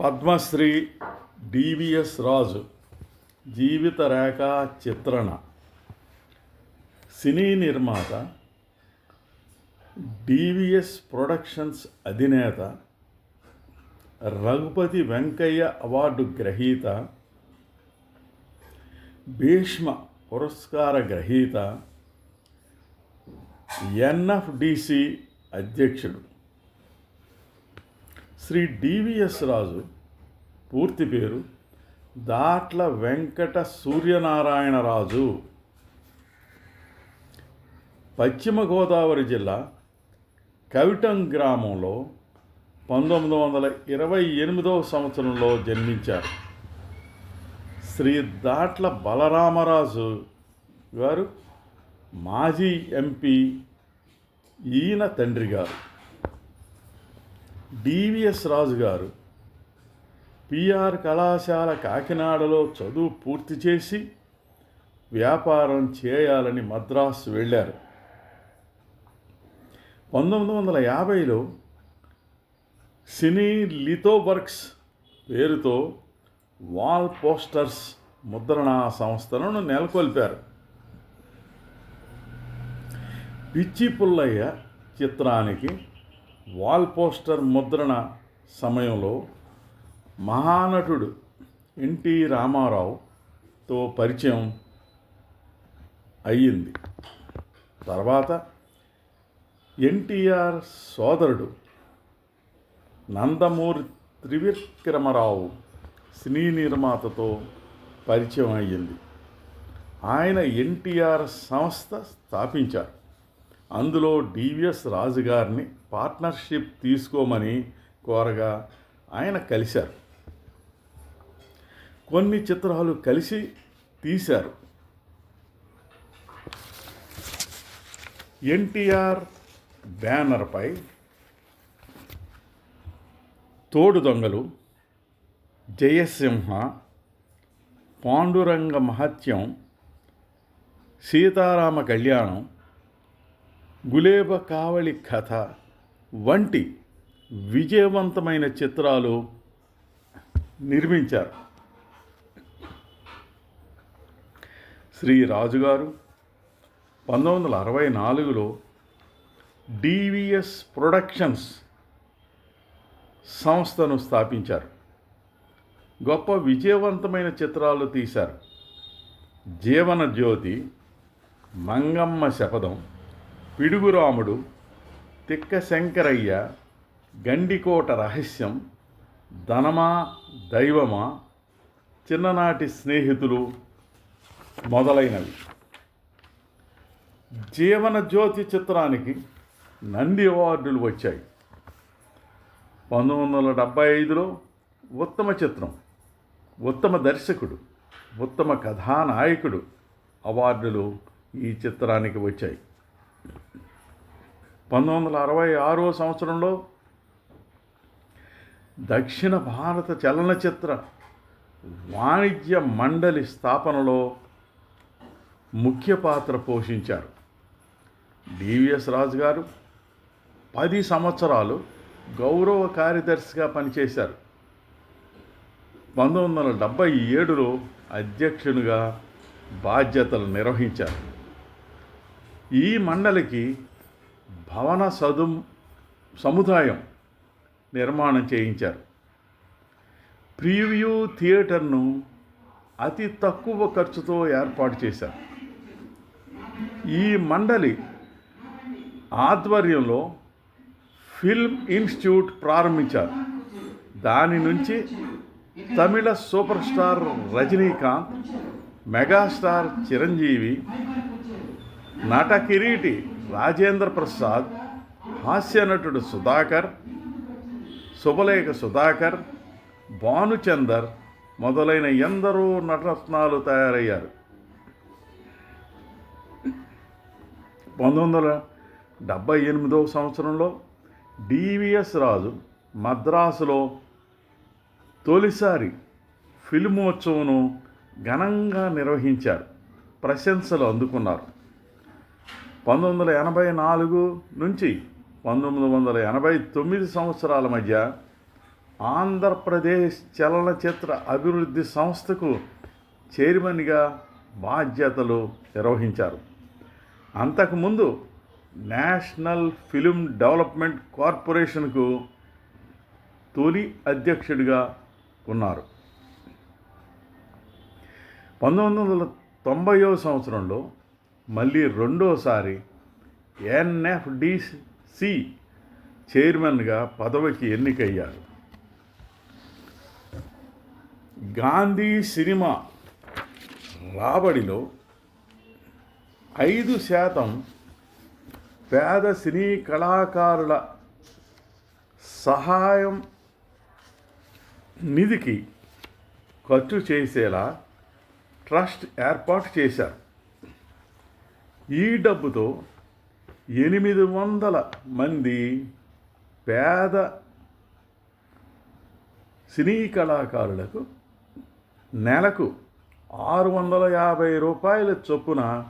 Padmashri DVS రాజు జీవిత రేఖ చిత్రణ సినీ నిర్మాత DVS productions అధినేత Raghupathi Venkaiah award గ్రహీత భీష్మ పురస్కార గ్రహీత ఎన్ఎఫ్డిసి అధ్యక్షుడు. శ్రీ డివిఎస్ రాజు పూర్తి పేరు దాట్ల వెంకట సూర్యనారాయణరాజు పశ్చిమ గోదావరి జిల్లా కవిటం గ్రామంలో పంతొమ్మిది వందల ఇరవై ఎనిమిదవ సంవత్సరంలో జన్మించారు. శ్రీ దాట్ల బలరామరాజు గారు మాజీ ఎంపీ ఈయన తండ్రి గారు. డివిఎస్ రాజు గారు పిఆర్ కళాశాల కాకినాడలో చదువు పూర్తి చేసి వ్యాపారం చేయాలని మద్రాసు వెళ్ళారు. పంతొమ్మిది వందల యాభైలో సినీ లిథోబర్గ్స్ పేరుతో వాల్ పోస్టర్స్ ముద్రణా సంస్థలను నెలకొల్పారు. పిచ్చి పుల్లయ్య చిత్రానికి వాల్ పోస్టర్ ముద్రణ సమయంలో మహానటుడు ఎన్టీ రామారావుతో పరిచయం అయ్యింది. తర్వాత ఎన్టీఆర్ సోదరుడు నందమూరి త్రివిక్రమరావు సినీ నిర్మాతతో పరిచయం అయ్యింది. ఆయన ఎన్టీఆర్ సంస్థ స్థాపించారు. అందులో డివిఎస్ రాజు గారిని పార్ట్నర్షిప్ తీసుకోమని కోరగా ఆయన కలిశారు. కొన్ని చిత్రాలు కలిసి తీశారు. ఎన్టీఆర్ బ్యానర్పై తోడు దొంగలు జయసింహ పాండురంగ మహత్యం సీతారామ కళ్యాణం గులేబ కావళి కథ వంటి విజయవంతమైన చిత్రాలు నిర్మించారు. శ్రీ రాజుగారు పంతొమ్మిది వందల అరవై నాలుగులో డివిఎస్ ప్రొడక్షన్స్ సంస్థను స్థాపించారు. గొప్ప విజయవంతమైన చిత్రాలు తీశారు. జీవన జ్యోతి మంగమ్మ శపథం పిడుగురాముడు తిక్క శంకరయ్య గండికోట రహస్యం ధనమా దైవమా చిన్ననాటి స్నేహితులు మొదలైనవి. జీవన జ్యోతి చిత్రానికి నంది అవార్డులు వచ్చాయి. పంతొమ్మిది వందల డెబ్భై ఐదులో ఉత్తమ చిత్రం ఉత్తమ దర్శకుడు ఉత్తమ కథానాయకుడు అవార్డులు ఈ చిత్రానికి వచ్చాయి. పంతొమ్మిది వందల అరవై ఆరో సంవత్సరంలో దక్షిణ భారత చలనచిత్ర వాణిజ్య మండలి స్థాపనలో ముఖ్య పాత్ర పోషించారు. డివిఎస్ రాజు గారు పది సంవత్సరాలు గౌరవ కార్యదర్శిగా పనిచేశారు. పంతొమ్మిది వందల డెబ్భై ఏడులో అధ్యక్షునిగా బాధ్యతలు నిర్వహించారు. ఈ మండలికి భవన సదు సముదాయం నిర్మాణం చేయించారు. ప్రీవ్యూ థియేటర్ను అతి తక్కువ ఖర్చుతో ఏర్పాటు చేశారు. ఈ మండలి ఆధ్వర్యంలో ఫిల్మ్ ఇన్స్టిట్యూట్ ప్రారంభించారు. దాని నుంచి Tamil super star Rajinikanth megastar Chiranjeevi నట కిరీటి రాజేంద్ర ప్రసాద్ హాస్య నటుడు సుధాకర్ శుభలేఖ సుధాకర్ భానుచందర్ మొదలైన ఎందరో నటరత్నాలు తయారయ్యారు. పంతొమ్మిది వందల డెబ్భై ఎనిమిదవ సంవత్సరంలో డివిఎస్ రాజు మద్రాసులో తొలిసారి ఫిల్మోత్సవంను ఘనంగా నిర్వహించారు. ప్రశంసలు అందుకున్నారు. పంతొమ్మిది వందల ఎనభై నాలుగు నుంచి పంతొమ్మిది వందల ఎనభై తొమ్మిది సంవత్సరాల మధ్య ఆంధ్రప్రదేశ్ చలనచిత్ర అభివృద్ధి సంస్థకు చైర్మన్గా బాధ్యతలు నిర్వహించారు. అంతకుముందు నేషనల్ ఫిలిం డెవలప్మెంట్ కార్పొరేషన్కు తొలి అధ్యక్షుడిగా ఉన్నారు. పంతొమ్మిది వందల తొంభైవ సంవత్సరంలో మళ్ళీ రెండోసారి ఎన్ఎఫ్డిసి చైర్మన్గా పదవికి ఎన్నికయ్యారు. గాంధీ సినిమా రాబడిలో ఐదు శాతం పేద సినీ కళాకారుల సహాయం నిధికి ఖర్చు చేసేలా ట్రస్ట్ ఏర్పాటు చేశారు. ఈ డబ్బుతో ఎనిమిది వందల మంది పేద సినీ కళాకారులకు నెలకు ఆరు వందల యాభై రూపాయల చొప్పున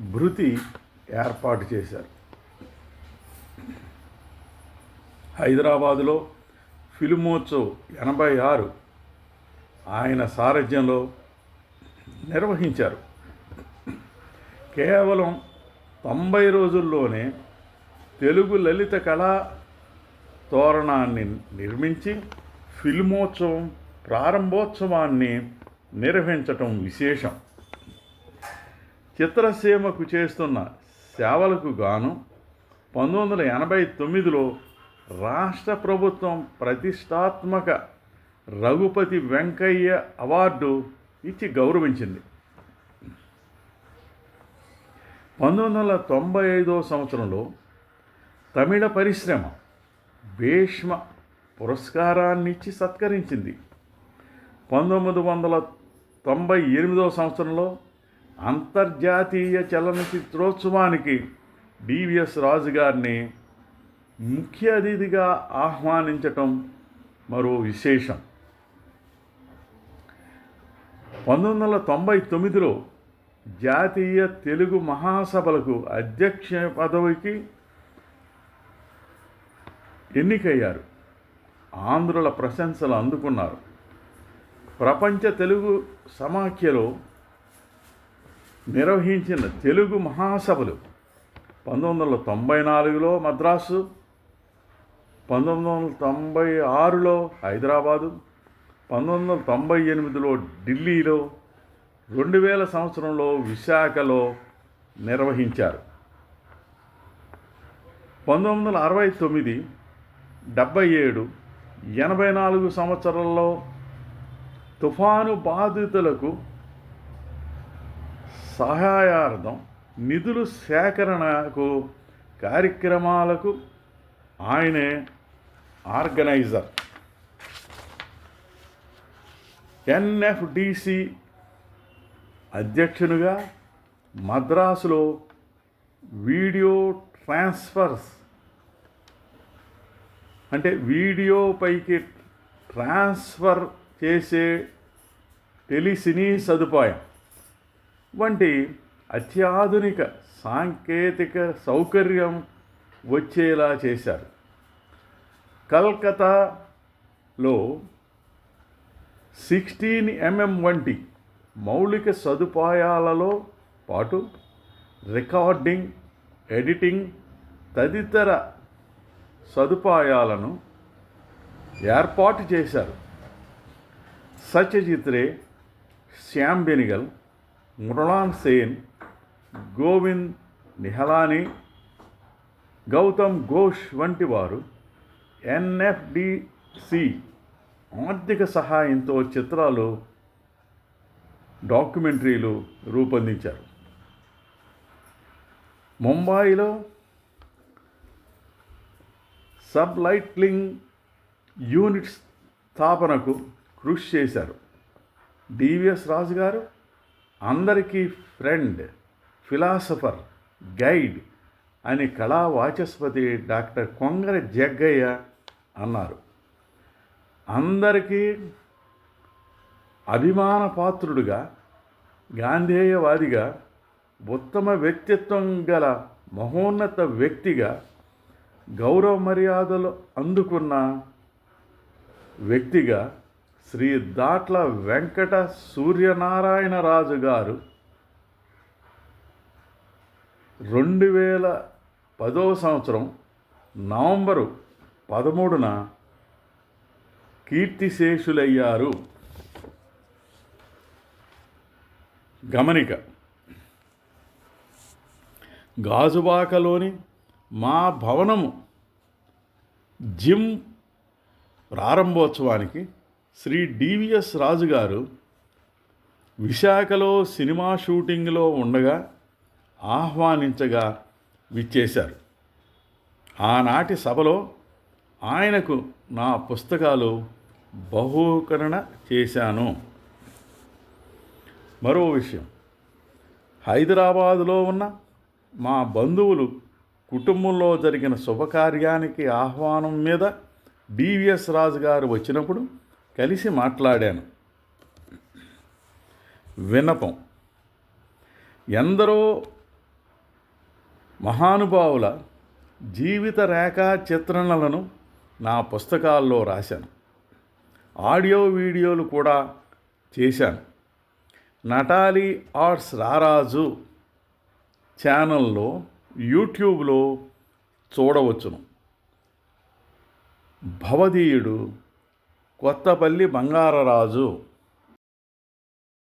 భృతి ఏర్పాటు చేశారు. హైదరాబాదులో ఫిల్మోత్సవ్ ఎనభై ఆరు ఆయన సారథ్యంలో నిర్వహించారు. కేవలం తొంభై రోజుల్లోనే తెలుగు లలిత కళా తోరణాన్ని నిర్మించి ఫిల్మోత్సవం ప్రారంభోత్సవాన్ని నిర్వహించటం విశేషం. చిత్రసీమకు చేస్తున్న సేవలకు గాను పంతొమ్మిది వందల ఎనభై తొమ్మిదిలో రాష్ట్ర ప్రభుత్వం ప్రతిష్టాత్మక రఘుపతి వెంకయ్య అవార్డు ఇచ్చి గౌరవించింది. పంతొమ్మిది వందల తొంభై ఐదో సంవత్సరంలో తమిళ పరిశ్రమ భీష్మ పురస్కారాన్నిచ్చి సత్కరించింది. పంతొమ్మిది వందల తొంభై ఎనిమిదో సంవత్సరంలో అంతర్జాతీయ చలనచిత్రోత్సవానికి డివిఎస్ రాజు గారిని ముఖ్య అతిథిగా ఆహ్వానించటం మరో విశేషం. పంతొమ్మిది వందల తొంభై తొమ్మిదిలో జాతీయ తెలుగు మహాసభలకు అధ్యక్ష పదవికి ఎన్నికయ్యారు. ఆంధ్రుల ప్రశంసలు అందుకున్నారు. ప్రపంచ తెలుగు సమాఖ్యలో నిర్వహించిన తెలుగు మహాసభలు పంతొమ్మిది వందల తొంభై నాలుగులో మద్రాసు పంతొమ్మిది వందల తొంభై ఆరులో హైదరాబాదు పంతొమ్మిది వందల తొంభై ఎనిమిదిలో ఢిల్లీలో రెండు వేల సంవత్సరంలో విశాఖలో నిర్వహించారు. పంతొమ్మిది వందల అరవై తొమ్మిది డెబ్బై ఏడు ఎనభై నాలుగు సంవత్సరాల్లో తుఫాను బాధితులకు సహాయార్థం నిధులు సేకరణకు కార్యక్రమాలకు ఆయనే ఆర్గనైజర్. ఎన్ఎఫ్డిసి అధ్యక్షునిగా మద్రాసులో వీడియో ట్రాన్స్ఫర్స్. అంటే వీడియో పైకి ట్రాన్స్ఫర్ చేసే టెలిసినీ సదుపాయం. వంటి అత్యాధునిక సాంకేతిక సౌకర్యం వచ్చేలా చేశారు. కల్కతాలో సిక్స్టీన్ ఎంఎం వంటి మౌలిక సదుపాయాలలో పాటు రికార్డింగ్ ఎడిటింగ్ తదితర సదుపాయాలను ఏర్పాటు చేశారు. సత్యజిత్ రే శ్యామ్ బెనిగల్ మృణాల్ సేన్ గోవింద్ నిహలాని గౌతమ్ ఘోష్ వంటి వారు ఎన్ఎఫ్డిసి ఆర్థిక సహాయంతో చిత్రాలు డాక్యుమెంటరీలు రూపొందించారు. ముంబాయిలో సబ్ లైట్లింగ్ యూనిట్ స్థాపనకు కృషి చేశారు. డివిఎస్ రాజు గారు అందరికీ ఫ్రెండ్ ఫిలాసఫర్ గైడ్ అని కళా వాచస్పతి డాక్టర్ కొంగర జగ్గయ్య అన్నారు. అందరికీ అభిమాన పాత్రుడుగా గాంధేయవాదిగా ఉత్తమ వ్యక్తిత్వం గల మహోన్నత వ్యక్తిగా గౌరవ మర్యాదలు అందుకున్న వ్యక్తిగా శ్రీ దాట్ల వెంకట సూర్యనారాయణరాజు గారు రెండు వేల పదో సంవత్సరం నవంబరు పదమూడున కీర్తిశేషులయ్యారు. గమనిక. గాజువాకలోని మా భవనము జిమ్ ప్రారంభోత్సవానికి శ్రీ డివిఎస్ రాజు గారు విశాఖలో సినిమా షూటింగ్లో ఉండగా ఆహ్వానించగా విచ్చేశారు. ఆనాటి సభలో ఆయనకు నా పుస్తకాలు బహూకరణ చేశాను. మరో విషయం. హైదరాబాదులో ఉన్న మా బంధువులు కుటుంబంలో జరిగిన శుభకార్యానికి ఆహ్వానం మీద డివిఎస్ రాజు గారు వచ్చినప్పుడు కలిసి మాట్లాడాను. విన్నపం. ఎందరో మహానుభావుల జీవిత రేఖా చిత్రణలను నా పుస్తకాల్లో రాశాను. ఆడియో వీడియోలు కూడా చేశాను. నటాలి ఆర్ట్స్ రారాజు ఛానల్లో యూట్యూబ్లో చూడవచ్చును. భవదీయుడు కొత్తపల్లి బంగారరాజు